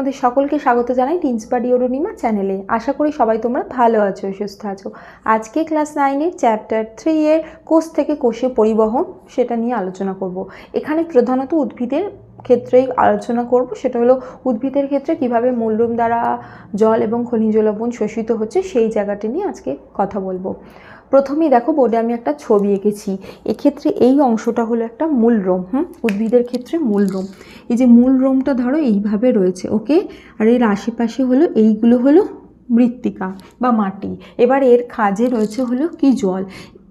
তোমাদের সকলকে স্বাগত জানাই টিন্স বাডি অরুণিমা চ্যানেলে। আশা করি সবাই তোমরা ভালো আছো, সুস্থ আছো। আজকে ক্লাস নাইনের চ্যাপ্টার থ্রি এর কোষ থেকে কোষে পরিবহন সেটা নিয়ে আলোচনা করব। এখানে প্রধানত উদ্ভিদের ক্ষেত্রেই আলোচনা করব। সেটা হলো উদ্ভিদের ক্ষেত্রে কীভাবে মূলরুম দ্বারা জল এবং খনিজ লবণ শোষিত হচ্ছে সেই জায়গাটি নিয়ে আজকে কথা বলব। প্রথমেই দেখো বোর্ডে আমি একটা ছবি এঁকেছি। এক্ষেত্রে এই অংশটা হলো একটা মূল রোম হুম? উদ্ভিদের ক্ষেত্রে মূল রোম। এই যে মূল রোমটা ধরো এইভাবে রয়েছে ওকে? আর এর আশেপাশে হলো এইগুলো হলো মৃত্তিকা বা মাটি। এবার এর খাজে রয়েছে হলো কি জল?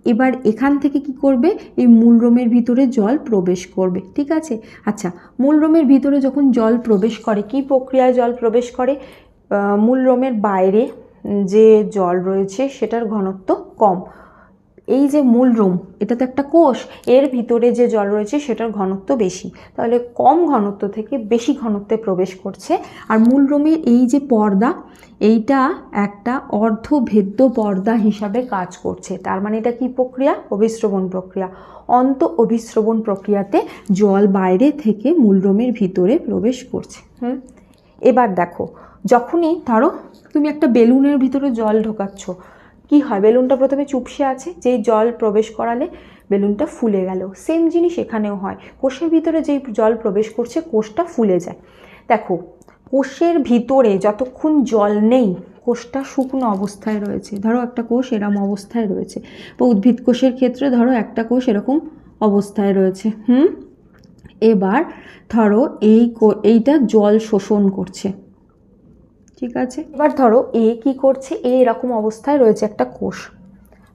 এবার এখান থেকে কি করবে? এই মূল রোমের ভিতরে জল প্রবেশ করবে ঠিক আছে? আচ্ছা মূল রোমের ভিতরে যখন জল প্রবেশ করে কি প্রক্রিয়ায় জল প্রবেশ করে? আহ, মূল রোমের বাইরে যে জল রয়েছে সেটার ঘনত্ব কম। এই যে মূল রোম, এটা তো একটা কোষ, এর ভিতরে যে জল রয়েছে সেটার ঘনত্ব বেশি। তাহলে কম ঘনত্ব থেকে বেশি ঘনত্বে প্রবেশ করছে। আর মূল রোমের এই যে পর্দা, এইটা একটা অর্ধভেদ্য পর্দা হিসাবে কাজ করছে। তার মানে এটা কি প্রক্রিয়া? অভিস্রবণ প্রক্রিয়া। অন্ত অভিস্রবণ প্রক্রিয়াতে জল বাইরে থেকে মূল রোমের ভিতরে প্রবেশ করছে। হুম? এবার দেখো যখনই ধরো তুমি একটা বেলুনের ভিতরে জল ঢোকাচ্ছ, কি হয়? বেলুনটা প্রথমে চুপসে আছে, যেই জল প্রবেশ করালে বেলুনটা ফুলে গেল। সেম জিনিস এখানেও হয়। কোষের ভিতরে যেই জল প্রবেশ করছে, কোষটা ফুলে যায়। দেখো, কোষের ভিতরে যতক্ষণ জল নেই, কোষটা শুকনো অবস্থায় রয়েছে। ধরো একটা কোষ এরম অবস্থায় রয়েছে। বা উদ্ভিদ কোষের ক্ষেত্রে ধরো একটা কোষ এরকম অবস্থায় রয়েছে। হুম? এবার ধরো এই এইটা জল শোষণ করছে। ঠিক আছে? এবার ধরো এ কি করছে? এ এরকম অবস্থায় রয়েছে একটা কোষ।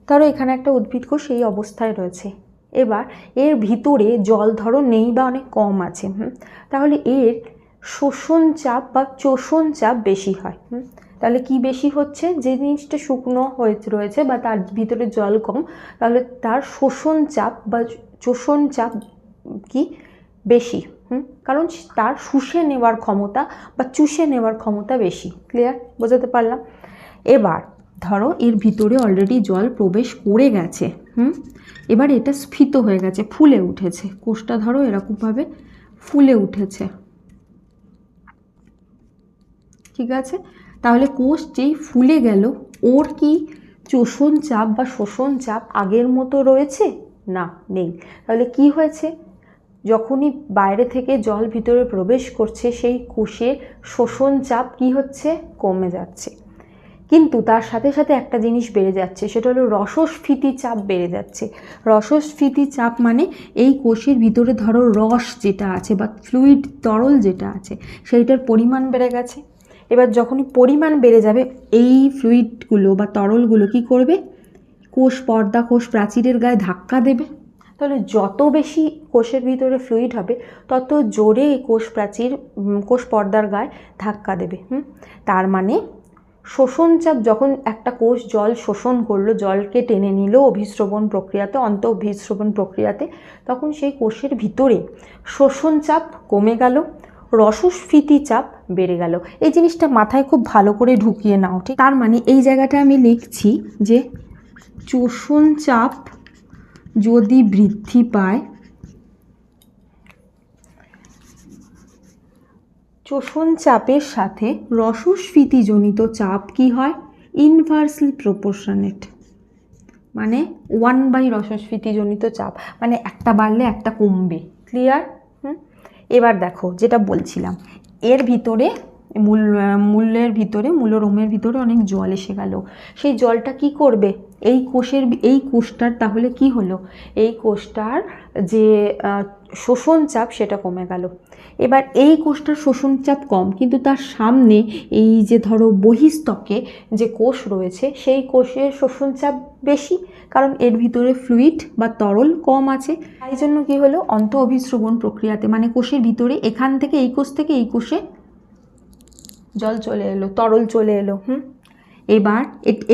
ধরো এখানে একটা উদ্ভিদ কোষ, এই অবস্থায় রয়েছে। এবার এর ভিতরে জল ধরো নেই বা অনেক কম আছে তাহলে এর শোষণ চাপ বা চোষণ চাপ বেশি হয় তাহলে কি বেশি হচ্ছে? যে জিনিসটা শুকনো হয়ে রয়েছে বা তার ভিতরে জল কম, তাহলে তার শোষণ চাপ বা চোষণ চাপ কি? বেশি। হুম? কারণ তার শুষে নেওয়ার ক্ষমতা বা চুষে নেওয়ার ক্ষমতা বেশি। ক্লিয়ার বোঝাতে পারলাম? এবার, ধরো এর ভিতরে অলরেডি জল প্রবেশ করে গেছে, হুম? এবার এটা স্ফীত হয়ে গেছে, ফুলে উঠেছে। কোষটা ধরো এরকমভাবে ফুলে উঠেছে। ঠিক আছে? তাহলে কোষ যেই ফুলে গেল, ওর কি চোষণ চাপ বা শোষণ চাপ আগের মতো রয়েছে? না, নেই। তাহলে কি হয়েছে? যখনই বাইরে থেকে জল ভিতরে প্রবেশ করছে, সেই কোষের শোষণ চাপ কি হচ্ছে? কমে যাচ্ছে। কিন্তু তার সাথে সাথে একটা জিনিস বেড়ে যাচ্ছে, সেটা হলো রসস্ফীতি চাপ বেড়ে যাচ্ছে। রসস্ফীতি চাপ মানে এই কোষের ভিতরে ধরো রস যেটা আছে বা ফ্লুইড তরল যেটা আছে, সেইটার পরিমাণ বেড়ে গেছে। এবার যখনই পরিমাণ বেড়ে যাবে, এই ফ্লুইডগুলো বা তরলগুলো কি করবে? কোষ পর্দা কোষ প্রাচীরের গায়ে ধাক্কা দেবে। তাহলে যত বেশি কোষের ভিতরে ফ্লুইড হবে, তত জোরে এই কোষ প্রাচীর কোষ পর্দার গায়ে ধাক্কা দেবে, হুম? তার মানে শোষণ চাপ, যখন একটা কোষ জল শোষণ করল, জলকে টেনে নিল অভিস্রবণ প্রক্রিয়াতে অন্ত অভিস্রবণ প্রক্রিয়াতে, তখন সেই কোষের ভিতরে শোষণ চাপ কমে গেল, রসস্ফীতি চাপ বেড়ে গেল। এই জিনিসটা মাথায় খুব ভালো করে ঢুকিয়ে নাও, ঠিক? তার মানে এই জায়গাটা আমি লিখছি যে চোষণ চাপ যদি বৃদ্ধি পায়, চোষণ চাপের সাথে রসস্ফীতিজনিত চাপ কি হয়? ইনভার্সলি প্রপোর্শনেট মানে ওয়ান বাই রসস্ফীতিজনিত চাপ মানে একটা বাড়লে একটা কমবে। ক্লিয়ার হুম? এবার দেখো, যেটা বলছিলাম, এর ভিতরে মূল মূল্যের ভিতরে, মূলরোমের ভিতরে অনেক জল এসে গেল। সেই জলটা কি করবে? এই কোষের এই কোষটার তাহলে কি হলো? এই কোষটার যে শোষণ চাপ সেটা কমে গেল। এবার এই কোষটার শোষণ চাপ কম, কিন্তু তার সামনে এই যে ধরো বহিস্তকে যে কোষ রয়েছে, সেই কোষের শোষণ চাপ বেশি, কারণ এর ভিতরে ফ্লুইড বা তরল কম আছে। তাই জন্য কি হলো? অন্ত অভিস্রবণ প্রক্রিয়াতে মানে কোষের ভিতরে, এখান থেকে এই কোষ থেকে এই কোষে জল চলে এলো, তরল চলে এলো, হুম? এবার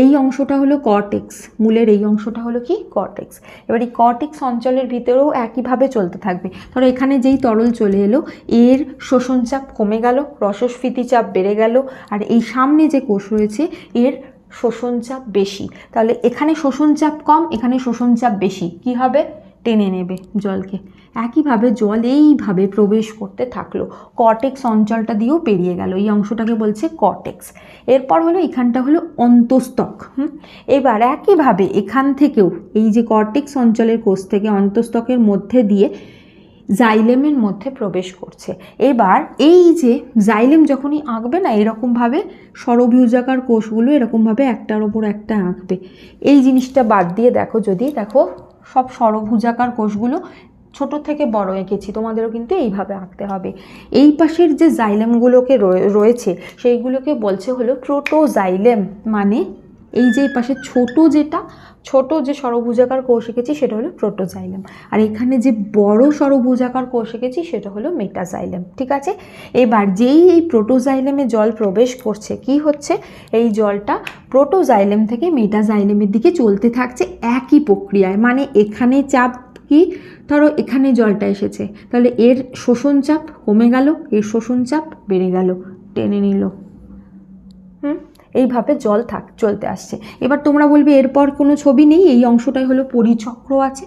এই অংশটা হলো কর্টেক্স মূলের এই অংশটা হলো কি? কর্টেক্স এবার এই কর্টেক্স অঞ্চলের ভিতরেও একইভাবে চলতে থাকবে। ধরো এখানে যেই তরল চলে এলো, এর শোষণ চাপ কমে গেল, রসস্ফীতি চাপ বেড়ে গেল, আর এই সামনে যে কোষ রয়েছে, এর শোষণ চাপ বেশি। তাহলে এখানে শোষণ চাপ কম, এখানে শোষণ চাপ বেশি। কি হবে? টেনে নেবে জলকে। একইভাবে জল এইভাবে প্রবেশ করতে থাকল। কটেক্স অঞ্চলটা দিয়েও পেরিয়ে গেল। এই অংশটাকে বলছে কটেক্স এরপর হলো এখানটা হলো অন্তস্তক এবার একইভাবে এখান থেকেও এই যে কর্টেক্স অঞ্চলের কোষ থেকে অন্তস্তকের মধ্যে দিয়ে জাইলেমের মধ্যে প্রবেশ করছে। এবার এই যে জাইলেম যখনই আঁকবে না, এরকমভাবে সরভিউজাকার কোষগুলো এরকমভাবে একটার ওপর একটা আঁকবে। এই জিনিসটা বাদ দিয়ে দেখো যদি, দেখো সব সরভুজাকার কোষগুলো ছোট থেকে বড় এঁকেছি, তোমাদেরও কিন্তু এইভাবে আঁকতে হবে। এই পাশের যে জাইলেমগুলোকে রয়ে- রয়েছে, সেইগুলোকে বলছে হলো প্রোটোজাইলেম মানে এই যে এই পাশে ছোট যেটা ছোট যে সরভুজাকার কোষ এঁকেছি সেটা হলো প্রোটোজাইলেম। আর এখানে যে বড় সরভুজাকার কোষ এঁকেছি সেটা হলো মেটাজাইলেম, ঠিক আছে? এবার যেই এই প্রোটোজাইলেমে জল প্রবেশ করছে, কি হচ্ছে? এই জলটা প্রোটোজাইলেম থেকে মেটাজাইলেমের দিকে চলতে থাকছে একই প্রক্রিয়ায়। মানে এখানে চাপ কি? ধরো এখানে জলটা এসেছে, তাহলে এর শোষণ চাপ কমে গেল, এর শোষণ চাপ বেড়ে গেল। টেনে নিল। এইভাবে জল থাক, চলতে আসছে। এবার তোমরা বলবে, এরপর কোনো ছবি নেই? এই অংশটাই হলো পরিচক্র আছে।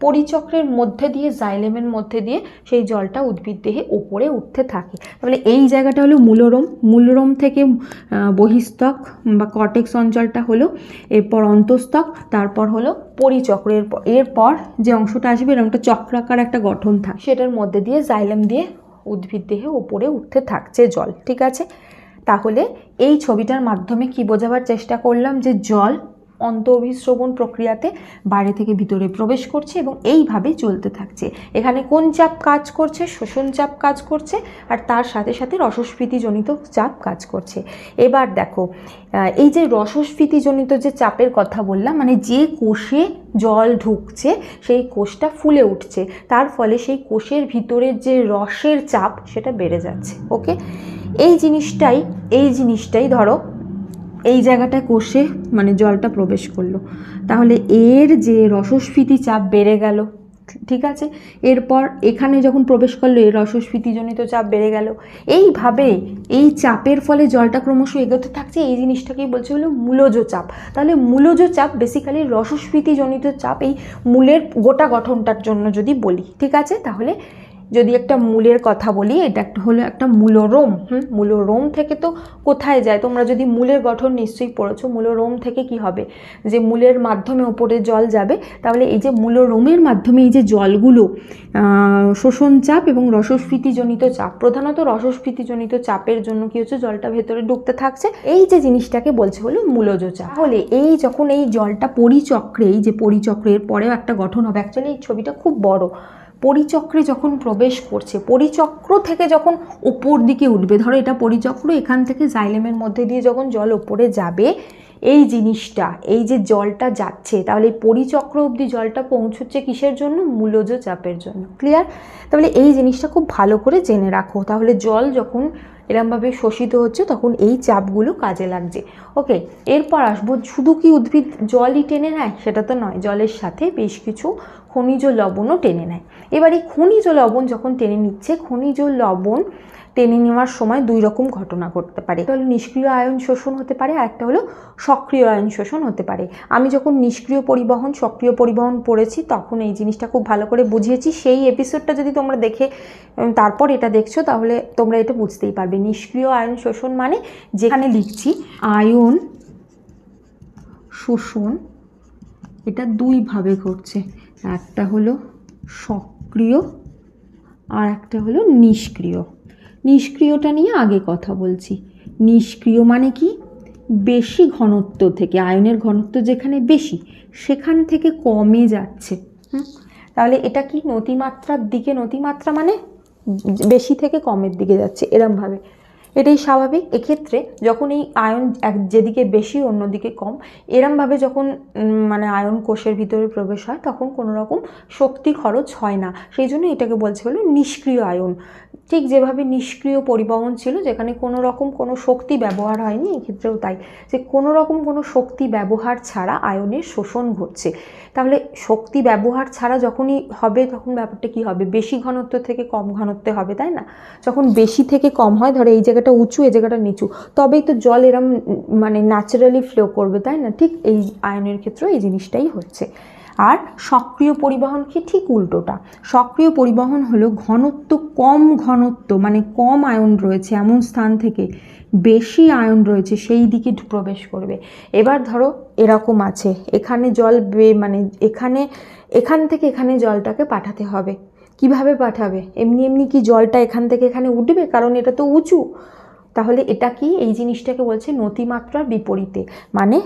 পরিচক্রের মধ্যে দিয়ে, জাইলেমের মধ্যে দিয়ে সেই জলটা উদ্ভিদ দেহে ওপরে উঠতে থাকে। তাহলে এই জায়গাটা হলো মূলরোম। মূলরোম থেকে বহিস্তক বা কটেক্স অঞ্চলটা হলো, এরপর অন্তস্তক, তারপর হলো পরিচক্র। এরপর এরপর যে অংশটা আসবে এরকমটা চক্রাকার একটা গঠন থাকে। সেটার মধ্যে দিয়ে জাইলেম দিয়ে উদ্ভিদ দেহে ওপরে উঠতে থাকছে জল, ঠিক আছে? তাহলে এই ছবিটার মাধ্যমে কি বোঝাবার চেষ্টা করলাম যে জল অন্ত অভিশ্রবণ প্রক্রিয়াতে বাইরে থেকে ভিতরে প্রবেশ করছে এবং এইভাবে চলতে থাকছে। এখানে কোন চাপ কাজ করছে? শোষণ চাপ কাজ করছে আর তার সাথে সাথে রসস্ফীতিজনিত চাপ কাজ করছে। এবার দেখো এই যে রসস্ফীতিজনিত যে চাপের কথা বললাম মানে যে কোষে জল ঢুকছে, সেই কোষটা ফুলে উঠছে। তার ফলে সেই কোষের ভিতরের যে রসের চাপ, সেটা বেড়ে যাচ্ছে। ওকে? এই জিনিসটাই এই জিনিসটাই ধরো, এই জায়গাটায় কষে মানে জলটা প্রবেশ করল। তাহলে এর যে রসস্ফীতি চাপ বেড়ে গেল, ঠিক আছে? এরপর এখানে যখন প্রবেশ করল, এর রসস্ফীতিজনিত চাপ বেড়ে গেল। এইভাবে এই চাপের ফলে জলটা ক্রমশ এগোতে থাকছে, এই জিনিসটাকেই বলছে হলো মূলজ চাপ। তাহলে মূলজ চাপ বেসিক্যালি রসস্ফীতিজনিত চাপ এই মূলের গোটা গঠনটার জন্য যদি বলি, ঠিক আছে? তাহলে যদি একটা মূলের কথা বলি, এটা একটা হলো একটা মূলরোম। হুম? মূলরোম থেকে তো কোথায় যায়? তোমরা যদি মূলের গঠন নিশ্চয়ই পড়েছো, মূলরোম থেকে কি হবে? যে মূলের মাধ্যমে ওপরে জল যাবে, তাহলে এই যে মূলরোমের মাধ্যমে এই যে জলগুলো শোষণ চাপ এবং রসস্ফীতিজনিত চাপ, প্রধানত রসস্ফীতিজনিত চাপের জন্য কি হচ্ছে? জলটা ভেতরে ঢুকতে থাকছে। এই যে জিনিসটাকে বলছে হলো মূলজ চাপ। তাহলে এই যখন এই জলটা পরিচক্রে, এই যে পরিচক্রের পরেও একটা গঠন হবে অ্যাকচুয়ালি এই ছবিটা খুব বড়। পরিচক্রে যখন প্রবেশ করছে, পরিচক্র থেকে যখন ওপর দিকে উঠবে, ধরো এটা পরিচক্র, এখান থেকে জাইলেমের মধ্যে দিয়ে যখন জল ওপরে যাবে, এই জিনিসটা, এই যে জলটা যাচ্ছে, তাহলে পরিচক্র অবধি জলটা পৌঁছচ্ছে কিসের জন্য? মূলজ চাপের জন্য ক্লিয়ার তাহলে এই জিনিসটা খুব ভালো করে জেনে রাখো। তাহলে জল যখন এরমভাবে শোষিত হচ্ছে, তখন এই চাপগুলো কাজে লাগছে। ওকে, এরপর আসব শুধু কি উদ্ভিদ জলই টেনে নেয়? সেটা তো নয়, জলের সাথে বেশ কিছু খনিজ লবণও টেনে নেয়। এবার এই খনিজ লবণ যখন টেনে নিচ্ছে, খনিজ লবণ টেনে নেওয়ার সময় দুই রকম ঘটনা ঘটতে পারে। একটা হলো নিষ্ক্রিয় আয়ন শোষণ হতে পারে, আর একটা হলো সক্রিয় আয়ন শোষণ হতে পারে। আমি যখন নিষ্ক্রিয় পরিবহন, সক্রিয় পরিবহন পড়েছি, তখন এই জিনিসটা খুব ভালো করে বুঝিয়েছি। সেই এপিসোডটা যদি তোমরা দেখে তারপর এটা দেখছ, তাহলে তোমরা এটা বুঝতেই পারবে। নিষ্ক্রিয় আয়ন শোষণ মানে যেখানে লিখছি, আয়ন শোষণ, এটা দুইভাবে ঘটছে। একটা হলো সক্রিয়, আর একটা হলো নিষ্ক্রিয়। নিষ্ক্রিয়টা নিয়ে আগে কথা বলছি। নিষ্ক্রিয় মানে কি? বেশি ঘনত্ব থেকে, আয়নের ঘনত্ব যেখানে বেশি, সেখান থেকে কমে যাচ্ছে? তাহলে এটা কি নতিমাত্রার দিকে, নতিমাত্রা মানে বেশি থেকে কমের দিকে যাচ্ছে, এরমভাবে। এটাই স্বাভাবিক। এক্ষেত্রে যখন এই আয়ন এক যেদিকে বেশি, অন্যদিকে কম, এরমভাবে যখন মানে আয়ন কোষের ভিতরে প্রবেশ হয়, তখন কোনো রকম শক্তি খরচ হয় না। সেই জন্য এটাকে বলছে হলো নিষ্ক্রিয় আয়ন। ঠিক যেভাবে নিষ্ক্রিয় পরিবহন ছিল, যেখানে কোনো রকম কোনো শক্তি ব্যবহার হয়নি, এক্ষেত্রেও তাই। যে কোনো রকম কোনো শক্তি ব্যবহার ছাড়া আয়নের শোষণ ঘটছে। তাহলে শক্তি ব্যবহার ছাড়া যখনই হবে, তখন ব্যাপারটা কি হবে? বেশি ঘনত্ব থেকে কম ঘনত্বে হবে, তাই না? যখন বেশি থেকে কম হয়, ধরো এই জায়গাটা উঁচু, এই জায়গাটা নিচু। তবেই তো জল এরম মানে ন্যাচারালি ফ্লো করবে, তাই না? ঠিক এই আয়নের ক্ষেত্রেও এই জিনিসটাই হচ্ছে। আর সক্রিয় পরিবহন কি? ঠিক উল্টোটা। সক্রিয় পরিবহন হলো ঘনত্ব, কম ঘনত্ব মানে কম আয়ন রয়েছে এমন স্থান থেকে বেশি আয়ন রয়েছে সেই দিকে প্রবেশ করবে। এবার ধরো এরকম আছে, এখানে জল মানে এখানে, এখান থেকে এখানে জলটাকে পাঠাতে হবে। কীভাবে পাঠাবে? এমনি এমনি কি জলটা এখান থেকে এখানে উঠবে? কারণ এটা তো উঁচু। তাহলে এটা কি? এই জিনিসটাকে বলছে নতিমাত্রার বিপরীতে। মানে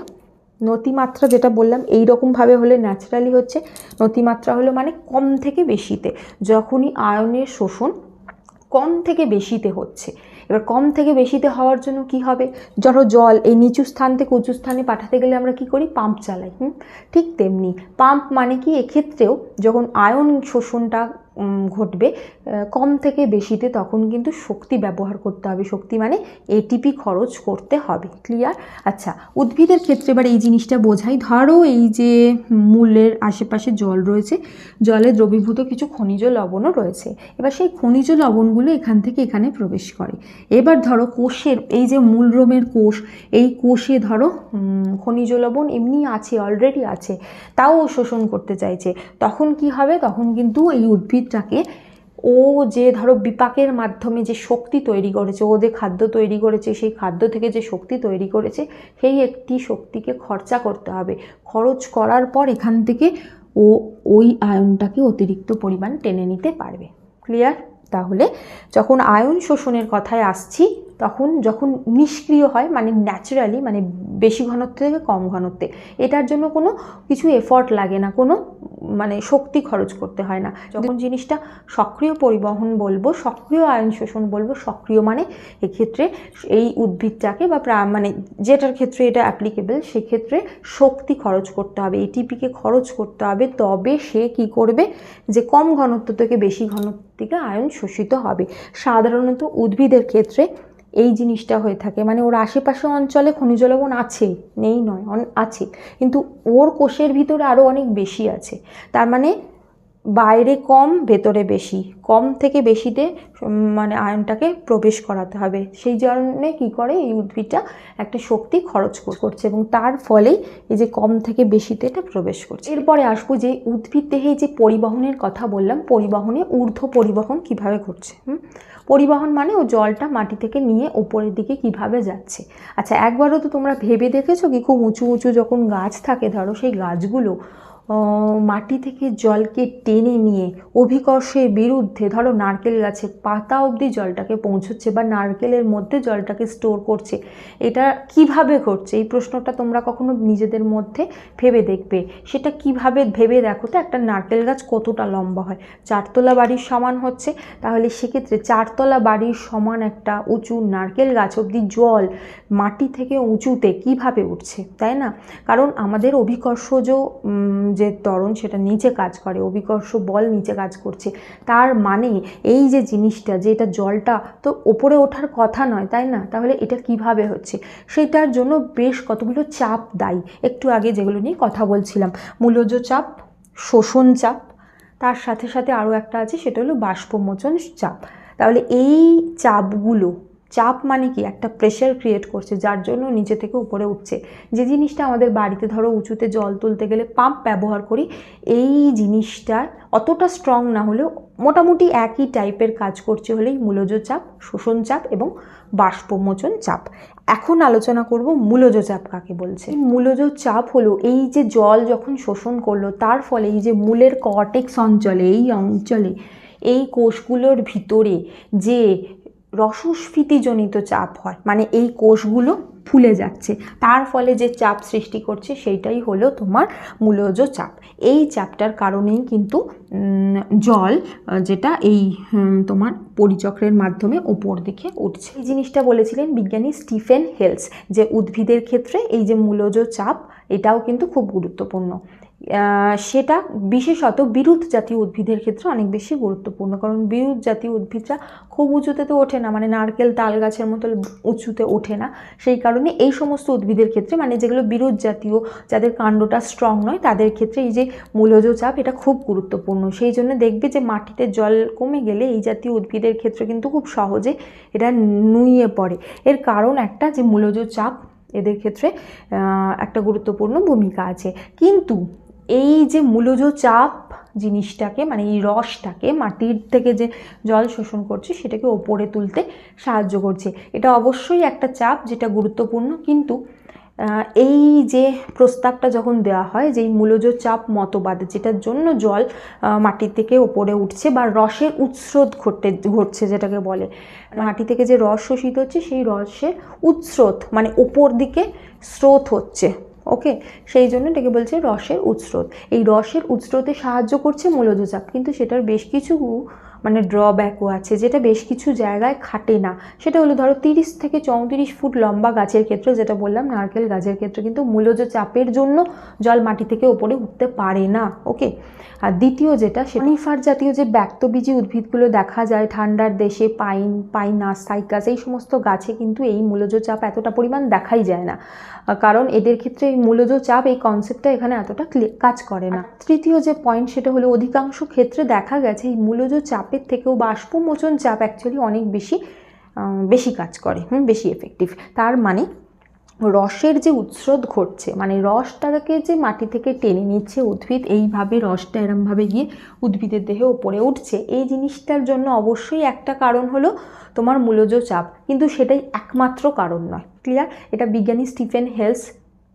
নতিমাত্রা যেটা বললাম, এই রকমভাবে হলে ন্যাচারালি হচ্ছে, নতিমাত্রা হলো মানে কম থেকে বেশিতে। যখনই আয়নের শোষণ কম থেকে বেশিতে হচ্ছে, এবার কম থেকে বেশিতে হওয়ার জন্য কি হবে? ধরো জল, এই নিচু স্থান থেকে উঁচু স্থানে পাঠাতে গেলে আমরা কি করি? পাম্প চালাই, হুম? ঠিক তেমনি, পাম্প মানে কি? এক্ষেত্রেও যখন আয়ন শোষণটা ঘটবে। কম থেকে বেশিতে তখন কিন্তু শক্তি ব্যবহার করতে হবে। শক্তি মানে এটিপি খরচ করতে হবে। ক্লিয়ার আচ্ছা উদ্ভিদের ক্ষেত্রে এবার এই জিনিসটা বোঝাই। ধরো এই যে মূলের আশেপাশে জল রয়েছে, জলে দ্রবীভূত কিছু খনিজ লবণও রয়েছে। এবার সেই খনিজ লবণগুলো এখান থেকে এখানে প্রবেশ করে। এবার ধরো কোষের, এই যে মূল রোমের কোষ, এই কোষে ধরো খনিজ লবণ এমনি আছে অলরেডি আছে, তাও শোষণ করতে চাইছে। তখন কি হবে? তখন কিন্তু এই উদ্ভিদটাকে ও যে ধরো বিপাকের মাধ্যমে যে শক্তি তৈরি করেছে, ও যে খাদ্য তৈরি করেছে, সেই খাদ্য থেকে যে শক্তি তৈরি করেছে, সেই একটি শক্তিকে খরচা করতে হবে। খরচ করার পর এখান থেকে ও ওই আয়নটাকে অতিরিক্ত পরিমাণ টেনে নিতে পারবে। ক্লিয়ার তাহলে যখন আয়ন শোষণের কথায় আসছি তখন যখন নিষ্ক্রিয় হয় মানে ন্যাচারালি মানে বেশি ঘনত্ব থেকে কম ঘনত্বে, এটার জন্য কোনো কিছু এফর্ট লাগে না, কোনো মানে শক্তি খরচ করতে হয় না। যখন জিনিসটা সক্রিয় পরিবহন বলব, সক্রিয় আয়ন শোষণ বলব, সক্রিয় মানে এক্ষেত্রে এই উদ্ভিদটাকে বা মানে যেটার ক্ষেত্রে এটা অ্যাপ্লিকেবল সেক্ষেত্রে শক্তি খরচ করতে হবে এটিপিকে খরচ করতে হবে, তবে সে কি করবে? যে কম ঘনত্ব থেকে বেশি ঘনত্ব থেকে আয়ন শোষিত হবে। সাধারণত উদ্ভিদের ক্ষেত্রে এই জিনিসটা হয়ে থাকে। মানে ওর আশেপাশে অঞ্চলে খনিজ লবণ আছে, নেই নয় আছে। কিন্তু ওর কোষের ভিতরে আরও অনেক বেশি আছে। তার মানে বাইরে কম, ভেতরে বেশি। কম থেকে বেশিতে মানে আয়নটাকে প্রবেশ করাতে হবে। সেই জন্যে কি করে এই উদ্ভিদটা একটা শক্তি খরচ করছে এবং তার ফলেই এই যে কম থেকে বেশিতে এটা প্রবেশ করছে। এরপরে আসব যে উদ্ভিদ দেহে যে পরিবহনের কথা বললাম, পরিবহনে ঊর্ধ্ব পরিবহন কীভাবে ঘটছে, হুম? পরিবহন মানে ও জলটা মাটি থেকে নিয়ে ওপরের দিকে কীভাবে যাচ্ছে। আচ্ছা একবারও তো তোমরা ভেবে দেখেছ কি খুব উঁচু উঁচু যখন গাছ থাকে, ধরো সেই গাছগুলো মাটি থেকে জলকে টেনে নিয়ে অভিকর্ষের বিরুদ্ধে, ধরো নারকেল গাছের পাতা অবধি জলটাকে পৌঁছচ্ছে বা নারকেলের মধ্যে জলটাকে স্টোর করছে, এটা কীভাবে ঘটছে? এই প্রশ্নটা তোমরা কখনো নিজেদের মধ্যে ভেবে দেখবে। সেটা কীভাবে ভেবে দেখো তো একটা নারকেল গাছ কতটা লম্বা হয়? চারতলা বাড়ির সমান হচ্ছে, তাহলে সেক্ষেত্রে চারতলা বাড়ির সমান একটা উঁচু নারকেল গাছ অবধি জল মাটি থেকে উঁচুতে কীভাবে উঠছে, তাই না? কারণ আমাদের অভিকর্ষজ যে ত্বরণ সেটা নিচে কাজ করে, অভিকর্ষ বল নিচে কাজ করছে। তার মানে এই যে জিনিসটা, যে এটা জলটা তো ওপরে ওঠার কথা নয়, তাই না? তাহলে এটা কীভাবে হচ্ছে? সেটার জন্য বেশ কতগুলো চাপ দায়ী। একটু আগে যেগুলো নিয়ে কথা বলছিলাম, মূলজ চাপ, শোষণ চাপ, তার সাথে সাথে আরও একটা আছে, সেটা হলো বাষ্পমোচন চাপ। তাহলে এই চাপগুলো চাপ মানে কি? একটা প্রেশার ক্রিয়েট করছে, যার জন্য নিচে থেকে উপরে উঠছে। যে জিনিসটা আমাদের বাড়িতে ধরো উঁচুতে জল তুলতে গেলে পাম্প ব্যবহার করি, এই জিনিসটা অতটা স্ট্রং না হলেও মোটামুটি একই টাইপের কাজ করছে হলেই মূলজ চাপ, শোষণ চাপ এবং বাষ্পমোচন চাপ। এখন আলোচনা করব মূলজ চাপ কাকে বলছে। মূলজ চাপ হলো এই যে জল যখন শোষণ করল, তার ফলে এই যে মূলের কর্টেক্স অঞ্চলে, এই অঞ্চলে, এই কোষগুলোর ভিতরে যে রসস্ফীতিজনিত চাপ হয়। মানে এই কোষগুলো ফুলে যাচ্ছে। তার ফলে যে চাপ সৃষ্টি করছে, সেইটাই হলো তোমার মূলজ চাপ। এই চাপটার কারণেই কিন্তু জল যেটা এই তোমার পরিচক্রের মাধ্যমে ওপর দিকে উঠছে। এই জিনিসটা বলেছিলেন বিজ্ঞানী স্টিফেন হেলস যে উদ্ভিদের ক্ষেত্রে এই যে মূলজ চাপ, এটাও কিন্তু খুব গুরুত্বপূর্ণ। সেটা বিশেষত বিরুৎ জাতীয় উদ্ভিদের ক্ষেত্রে অনেক বেশি গুরুত্বপূর্ণ। কারণ বিরুৎ জাতীয় উদ্ভিদরা খুব উঁচুতে তো ওঠে না মানে নারকেল, তাল গাছের মতো উঁচুতে ওঠে না। সেই কারণে এই সমস্ত উদ্ভিদের ক্ষেত্রে মানে যেগুলো বিরুৎ জাতীয়, যাদের কাণ্ডটা স্ট্রং নয়, তাদের ক্ষেত্রে এই যে মূলজ চাপ, এটা খুব গুরুত্বপূর্ণ। সেই জন্য দেখবে যে মাটিতে জল কমে গেলে এই জাতীয় উদ্ভিদের ক্ষেত্রে কিন্তু খুব সহজে এটা নুইয়ে পড়ে। এর কারণ একটা যে মূলজ চাপ, এদের ক্ষেত্রে একটা গুরুত্বপূর্ণ ভূমিকা আছে। কিন্তু এই যে মূলজ চাপ জিনিসটাকে মানে এই রসটাকে, মাটির থেকে যে জল শোষণ করছে, সেটাকে ওপরে তুলতে সাহায্য করছে। এটা অবশ্যই একটা চাপ যেটা গুরুত্বপূর্ণ, কিন্তু এই যে প্রস্তাবটা যখন দেওয়া হয়, যে মূলজ চাপ মতবাদ, যেটার জন্য জল মাটির থেকে ওপরে উঠছে বা রসের উৎস্রোত ঘটতে ঘটছে যেটাকে বলে, মাটি থেকে যে রস শোষিত হচ্ছে, সেই রসের উৎস্রোত মানে ওপর দিকে স্রোত হচ্ছে। ওকে সেই জন্য এটাকে বলছে রসের উৎস্রোত। এই রসের উৎস্রোতে সাহায্য করছে মূলজ চাপ কিন্তু সেটার বেশ কিছু মানে ড্রব্যাকও আছে, যেটা বেশ কিছু জায়গায় খাটে না। সেটা হলো ধরো তিরিশ থেকে চৌত্রিশ ফুট লম্বা গাছের ক্ষেত্রে, যেটা বললাম, নারকেল গাছের ক্ষেত্রে কিন্তু মূলজ চাপের জন্য জল মাটি থেকে ওপরে উঠতে পারে না ওকে আর দ্বিতীয় যেটা শনিফার জাতীয় যে ব্যক্তবীজী উদ্ভিদগুলো দেখা যায়, ঠান্ডার দেশে, পাইন, পাইনাস সাইকাস এই সমস্ত গাছে কিন্তু এই মূলজ চাপ এতটা পরিমাণ দেখাই যায় না। কারণ এদের ক্ষেত্রে এই মূলজ চাপ, এই কনসেপ্টটা এখানে এতটা কাজ করে না। তৃতীয় যে পয়েন্ট সেটা হলো অধিকাংশ ক্ষেত্রে দেখা গেছে এই মূলজ চাপের থেকেও বাষ্পমোচন চাপ অ্যাকচুয়ালি অনেক বেশি বেশি কাজ করে, হুম, বেশি এফেক্টিভ তার মানে রসের যে উৎস্রোত ঘটছে মানে রসটাকে যে মাটি থেকে টেনে নিচ্ছে উদ্ভিদ, এইভাবে রসটা এরমভাবে গিয়ে উদ্ভিদের দেহে ওপরে উঠছে, এই জিনিসটার জন্য অবশ্যই একটা কারণ হলো তোমার মূলজ চাপ। কিন্তু সেটাই একমাত্র কারণ নয় ক্লিয়ার এটা বিজ্ঞানী স্টিফেন হেলস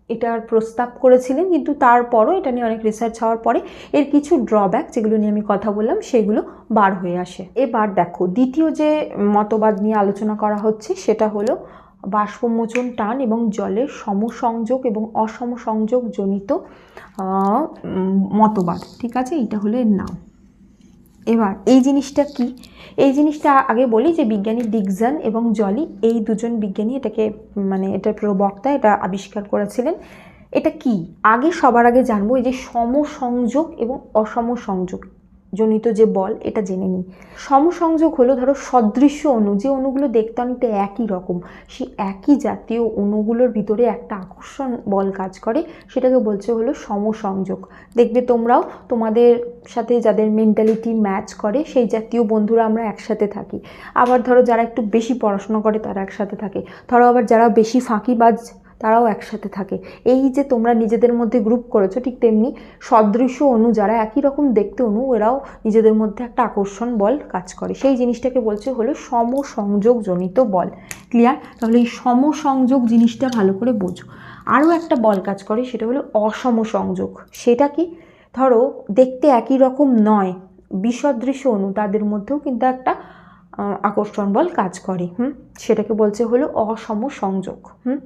এটার প্রস্তাব করেছিলেন, কিন্তু তারপরও এটা নিয়ে অনেক রিসার্চ হওয়ার পরে এর কিছু ড্রব্যাক যেগুলো নিয়ে আমি কথা বললাম, সেগুলো বার হয়ে আসে। এবার দেখো, দ্বিতীয় যে মতবাদ নিয়ে আলোচনা করা হচ্ছে, সেটা হলো বাষ্পমোচন টান এবং জলের সমসংযোগ এবং অসমসংযোগ জনিত মতবাদ। ঠিক আছে? এটা হলো এর নাম। এবার, এই জিনিসটা কি? এই জিনিসটা আগে বলি যে বিজ্ঞানী ডিকজন এবং জলি, এই দুজন বিজ্ঞানী এটাকে মানে এটার প্রবক্তা এটা আবিষ্কার করেছিলেন। এটা কি? আগে সবার আগে জানব এই যে সমসংযোগ এবং অসমসংযোগ। জনিত যে বল, এটা জেনে নিই। সমসংযোগ হলো ধরো সদৃশ্য অণু, যে অণুগুলো দেখতে অনেকটা একই রকম। সেই একই জাতীয় অণুগুলোর ভিতরে একটা আকর্ষণ বল কাজ করে, সেটাকে বলছে হলো সমসংযোগ। দেখবে তোমরাও তোমাদের সাথে যাদের মেন্টালিটি ম্যাচ করে, সেই জাতীয় বন্ধুরা আমরা একসাথে থাকি। আবার ধরো যারা একটু বেশি পড়াশোনা করে, তারা একসাথে থাকে। ধরো আবার যারা বেশি ফাঁকিবাজ তারাও একসাথে থাকে। এই যে তোমরা নিজেদের মধ্যে গ্রুপ করেছ, ঠিক তেমনি সদৃশ্য অণু যারা একই রকম দেখতে অণু এরাও নিজেদের মধ্যে একটা আকর্ষণ বল কাজ করে। সেই জিনিসটাকে বলছে হলো সমসংযোগজনিত বল। ক্লিয়ার তাহলে এই সমসংযোগ জিনিসটা ভালো করে বোঝো। আরও একটা বল কাজ করে, সেটা হলো অসম সংযোগ সেটা কি? ধরো, দেখতে একই রকম নয় বিসদৃশ্য অণু তাদের মধ্যেও কিন্তু একটা আকর্ষণ বল কাজ করে। হুম? সেটাকে বলছে হলো অসম সংযোগ হুম?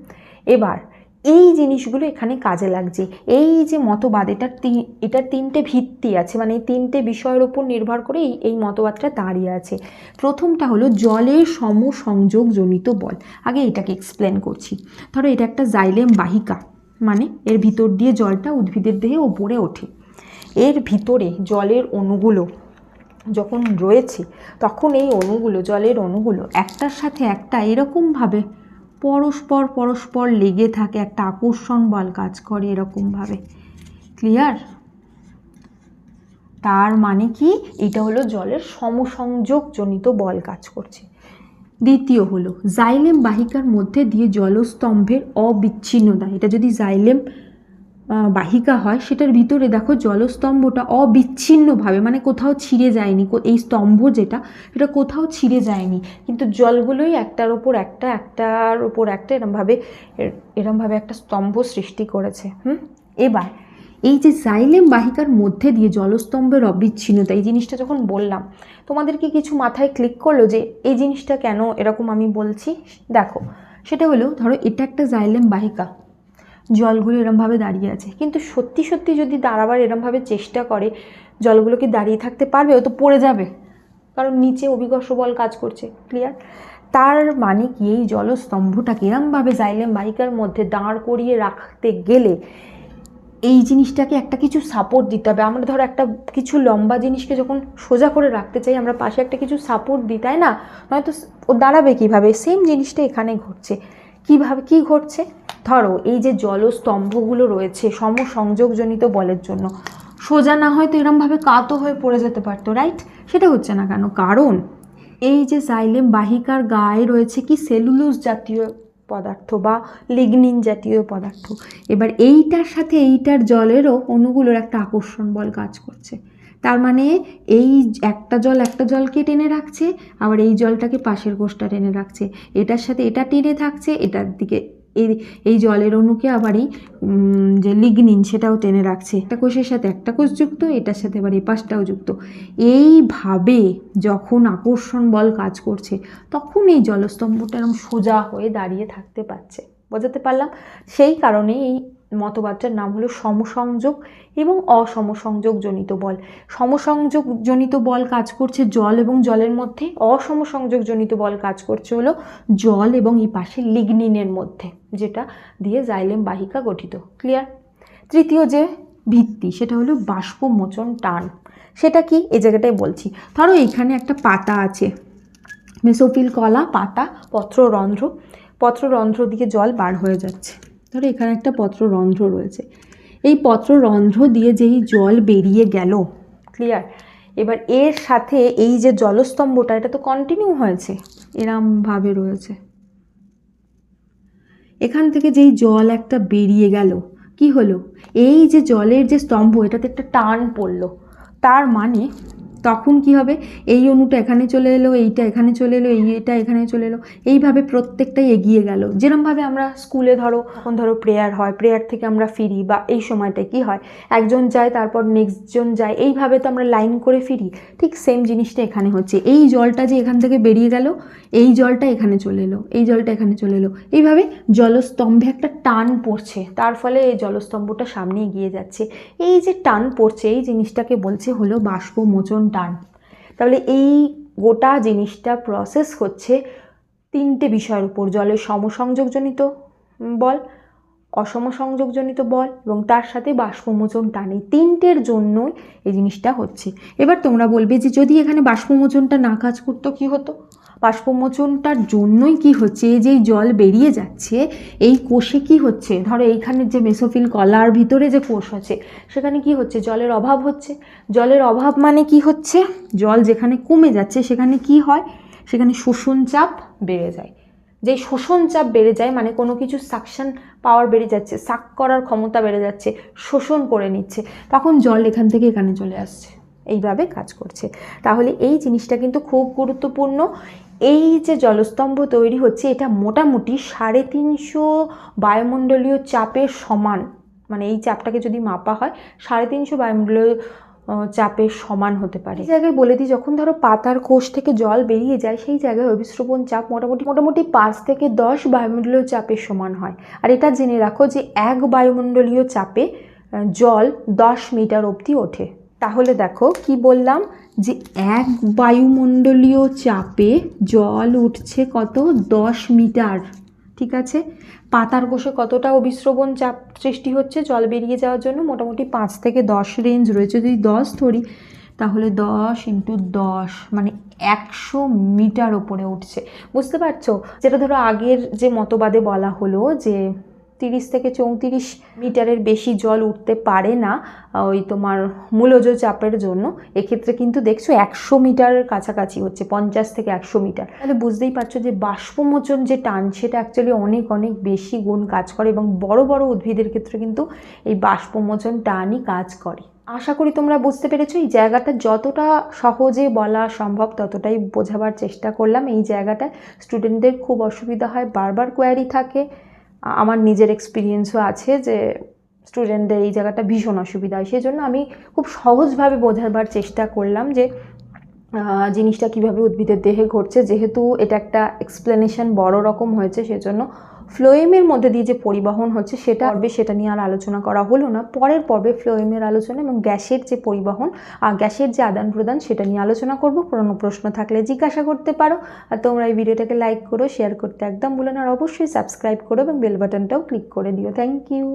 এবার এই জিনিসগুলো এখানে কাজে লাগছে। এই যে মতবাদ এটার তিন এটার তিনটে ভিত্তি আছে মানে এই তিনটে বিষয়ের উপর নির্ভর করে এই এই মতবাদটা দাঁড়িয়ে আছে। প্রথমটা হলো জলের সমসংযোগজনিত বল। আগে এটাকে এক্সপ্লেন করছি। ধরো এটা একটা জাইলেম বাহিকা মানে এর ভিতর দিয়ে জলটা উদ্ভিদের দেহে ওপরে ওঠে। এর ভিতরে জলের অণুগুলো যখন রয়েছে, তখন এই অণুগুলো, জলের অণুগুলো একটার সাথে একটা এরকমভাবে পরস্পর পরস্পর লেগে থাকে, একটা আকর্ষণ বল কাজ করে এরকমভাবে। ক্লিয়ার তার মানে কি? এটা হলো জলের সমসংযোগজনিত বল কাজ করছে। দ্বিতীয় হলো, জাইলেম বাহিকার মধ্যে দিয়ে জলস্তম্ভের অবিচ্ছিন্নতা। এটা যদি জাইলেম বাহিকা হয়, সেটার ভিতরে দেখো জলস্তম্ভটা অবিচ্ছিন্নভাবে মানে কোথাও ছিঁড়ে যায়নি এই স্তম্ভ যেটা সেটা কোথাও ছিঁড়ে যায়নি। কিন্তু জলগুলোই একটার ওপর একটা, একটার ওপর একটা, এরমভাবে, এর- এরমভাবে একটা স্তম্ভ সৃষ্টি করেছে, হুম? এবার, এই যে জাইলেম বাহিকার মধ্যে দিয়ে জলস্তম্ভের অবিচ্ছিন্নতা, এই জিনিসটা যখন বললাম, তোমাদেরকে কিছু মাথায় ক্লিক করল যে, এই জিনিসটা কেন এরকম আমি বলছি? দেখো, সেটা হলো, ধরো এটা একটা জাইলেম বাহিকা জলগুলো এরমভাবে দাঁড়িয়ে আছে। কিন্তু সত্যি সত্যি যদি দাঁড়াবার এরমভাবে চেষ্টা করে, জলগুলো কি দাঁড়িয়ে থাকতে পারবে? ও তো পড়ে যাবে। কারণ নিচে অভিকর্ষ বল কাজ করছে। ক্লিয়ার তার মানে কি? এই জলস্তম্ভটাকে এরমভাবে জাইলেম বাইকার মধ্যে দাঁড় করিয়ে রাখতে গেলে এই জিনিসটাকে একটা কিছু সাপোর্ট দিতে হবে। আমরা ধরো একটা কিছু লম্বা জিনিসকে যখন সোজা করে রাখতে চাই, আমরা পাশে একটা কিছু সাপোর্ট দিই, তাই না? নয়তো ও দাঁড়াবে কীভাবে? সেম জিনিসটা এখানে ঘটছে। কীভাবে, কি ঘটছে? ধরো, এই যে জলস্তম্ভগুলো রয়েছে, সমসংযোগজনিত বলের জন্য, সোজা না হয়তো এরমভাবে কাতো হয়ে পড়ে যেতে পারতো রাইট সেটা হচ্ছে না কেন? কারণ, এই যে জাইলেম বাহিকার গায়ে রয়েছে কি? সেলুলোজ জাতীয় পদার্থ বা লিগনিন জাতীয় পদার্থ। এবার এইটার সাথে এইটার জলেরও অণুগুলোর একটা আকর্ষণ বল কাজ করছে। তার মানে এই একটা জল একটা জলকে টেনে রাখছে, আবার এই জলটাকে পাশের কোষটা টেনে রাখছে। এটার সাথে এটা টেনে থাকছে, এটার দিকে এই এই জলের অণুকে আবার এই যে লিগনিন সেটাও টেনে রাখছে। একটা কোষের সাথে একটা কোষ যুক্ত, এটার সাথে আবার এই পাশটাও যুক্ত। এইভাবে যখন আকর্ষণ বল কাজ করছে, তখন এই জলস্তম্ভটা এরকম সোজা হয়ে দাঁড়িয়ে থাকতে পারছে। বোঝাতে পারলাম? সেই কারণে এই মতবাদটার নাম হলো সমসংযোগ এবং অসমসংযোগজনিত বল। সমসংযোগজনিত বল কাজ করছে জল এবং জলের মধ্যে, অসমসংযোগজনিত বল কাজ করছে হলো জল এবং এই পাশে লিগনিনের মধ্যে, যেটা দিয়ে জাইলেম বাহিকা গঠিত। ক্লিয়ার তৃতীয় যে ভিত্তি, সেটা হলো বাষ্পমোচন টান। সেটা কি? এই জায়গাটায় বলছি। ধরো এখানে একটা পাতা আছে, মেসোফিল কলা, পাতা, পত্ররন্ধ্র। পত্ররন্ধ্র দিয়ে জল বার হয়ে যাচ্ছে। ধরো এখানে একটা পত্ররন্ধ্র রয়েছে। এই পত্ররন্ধ্র দিয়ে যেই জল বেরিয়ে গেল ক্লিয়ার এবার এর সাথে এই যে জলস্তম্ভটা, এটা তো কন্টিনিউ হয়েছে, এরমভাবে রয়েছে। এখান থেকে যেই জল একটা বেরিয়ে গেল, কি হলো? এই যে জলের যে স্তম্ভ, এটাতে একটা টান পড়ল। তার মানে তখন কি হবে? এই অণুটা এখানে চলে এলো, এইটা এখানে চলে এলো এই এটা এখানে চলে এলো। এইভাবে প্রত্যেকটাই এগিয়ে গেল। যেরমভাবে আমরা স্কুলে ধরো তখন ধরো প্রেয়ার হয় প্রেয়ার থেকে আমরা ফিরি বা এই সময়টায় কি হয়? একজন যায়, তারপর নেক্সট জন যায়, এইভাবে তো আমরা লাইন করে ফিরি। ঠিক সেম জিনিসটা এখানে হচ্ছে। এই জলটা যে এখান থেকে বেরিয়ে গেল, এই জলটা এখানে চলে এলো, এই জলটা এখানে চলে এলো। এইভাবে জলস্তম্ভে একটা টান পড়ছে। তার ফলে এই জলস্তম্ভটা সামনে এগিয়ে যাচ্ছে। এই যে টান পড়ছে, এই জিনিসটাকে বলছে হলো বাষ্পমোচন টান তাহলে এই গোটা জিনিসটা প্রসেস হচ্ছে তিনটে বিষয়ের উপর জলের সমসংযোগজনিত বল অসম সংযোগজনিত বল এবং তার সাথে বাষ্পমোচন টানে। তিনটের জন্যই এই জিনিসটা হচ্ছে। এবার তোমরা বলবে যে যদি এখানে বাষ্পমোচনটা না কাজ করতো কি হতো? বাষ্পমোচনটার জন্যই কি হচ্ছে? এই যে জল বেরিয়ে যাচ্ছে, এই কোষে কি হচ্ছে? ধরো এইখানে যে মেসোফিল কলার ভিতরে যে কোষ আছে, সেখানে কি হচ্ছে? জলের অভাব হচ্ছে। জলের অভাব মানে কি হচ্ছে? জল যেখানে কমে যাচ্ছে, সেখানে কি হয়? সেখানে শোষণ চাপ বেড়ে যায়। যে শোষণ চাপ বেড়ে যায় মানে কোনো কিছু সাকশন পাওয়ার বেড়ে যাচ্ছে সাক করার ক্ষমতা বেড়ে যাচ্ছে, শোষণ করে নিচ্ছে, তখন জল এখান থেকে এখানে চলে আসছে। এইভাবে কাজ করছে। তাহলে এই জিনিসটা কিন্তু খুব গুরুত্বপূর্ণ। এই যে জলস্তম্ভ তৈরি হচ্ছে, এটা মোটামুটি সাড়ে তিনশো বায়ুমণ্ডলীয় চাপের সমান। মানে এই চাপটাকে যদি মাপা হয়, সাড়ে তিনশো বায়ুমণ্ডলীয় চাপের সমান হতে পারে। এই জায়গায় বলে দিই, যখন ধরো পাতার কোষ থেকে জল বেরিয়ে যায়, সেই জায়গায় অভিস্রবণ চাপ মোটামুটি মোটামুটি পাঁচ থেকে দশ বায়ুমণ্ডলীয় চাপের সমান হয়। আর এটা জেনে রাখো যে এক বায়ুমণ্ডলীয় চাপে জল দশ মিটার অবধি ওঠে। তাহলে দেখো কি বললাম যে এক বায়ুমণ্ডলীয় চাপে জল উঠছে কত? দশ মিটার। ঠিক আছে? পাতার কোষে কতটা অভিস্রবণ চাপ সৃষ্টি হচ্ছে? জল বেরিয়ে যাওয়ার জন্য মোটামুটি পাঁচ থেকে দশ রেঞ্জ রয়েছে। যদি দশ ধরি, তাহলে দশ ইন্টু দশ মানে একশো মিটার ওপরে উঠছে। বুঝতে পারছ? যেটা ধরো আগের যে মতবাদে বলা হলো যে তিরিশ থেকে চৌত্রিশ মিটারের বেশি জল উঠতে পারে না ওই তোমার মূলজ চাপের জন্য। এক্ষেত্রে কিন্তু দেখছ একশো মিটারের কাছাকাছি হচ্ছে, পঞ্চাশ থেকে একশো মিটার। তাহলে বুঝতেই পারছ যে বাষ্পমোচন যে টান, সেটা অ্যাকচুয়ালি অনেক অনেক বেশি গুণ কাজ করে এবং বড় বড় উদ্ভিদের ক্ষেত্রে কিন্তু এই বাষ্পমোচন টানই কাজ করে। আশা করি তোমরা বুঝতে পেরেছ, এই জায়গাটা যতটা সহজে বলা সম্ভব ততটাই বোঝাবার চেষ্টা করলাম। এই জায়গাটা স্টুডেন্টদের খুব অসুবিধা হয়, বারবার কোয়ারি থাকে। আমার নিজের এক্সপিরিয়েন্সও আছে যে স্টুডেন্টদের এই জায়গাটা ভীষণ অসুবিধা হয়। সেই জন্য আমি খুব সহজভাবে বোঝাবার চেষ্টা করলাম যে জিনিসটা কীভাবে উদ্ভিদের দেহে ঘটছে। যেহেতু এটা একটা এক্সপ্লেনেশন বড় রকম হয়েছে, সেজন্য ফ্লোয়েমের মধ্যে দিয়ে যে পরিবহন হচ্ছে সেটা পর্বে সেটা নিয়ে আর আলোচনা করা হলো না। পরের পর্বে ফ্লোয়েমের আলোচনা এবং গ্যাসের যে পরিবহন, আর গ্যাসের যে আদান প্রদান সেটা নিয়ে আলোচনা করব। কোনো প্রশ্ন থাকলে জিজ্ঞাসা করতে পারো। আর তোমরা এই ভিডিওটাকে লাইক করো শেয়ার করতে একদম ভুলো না। আর অবশ্যই সাবস্ক্রাইব করো এবং বেল বাটনটাও ক্লিক করে দিও। Thank you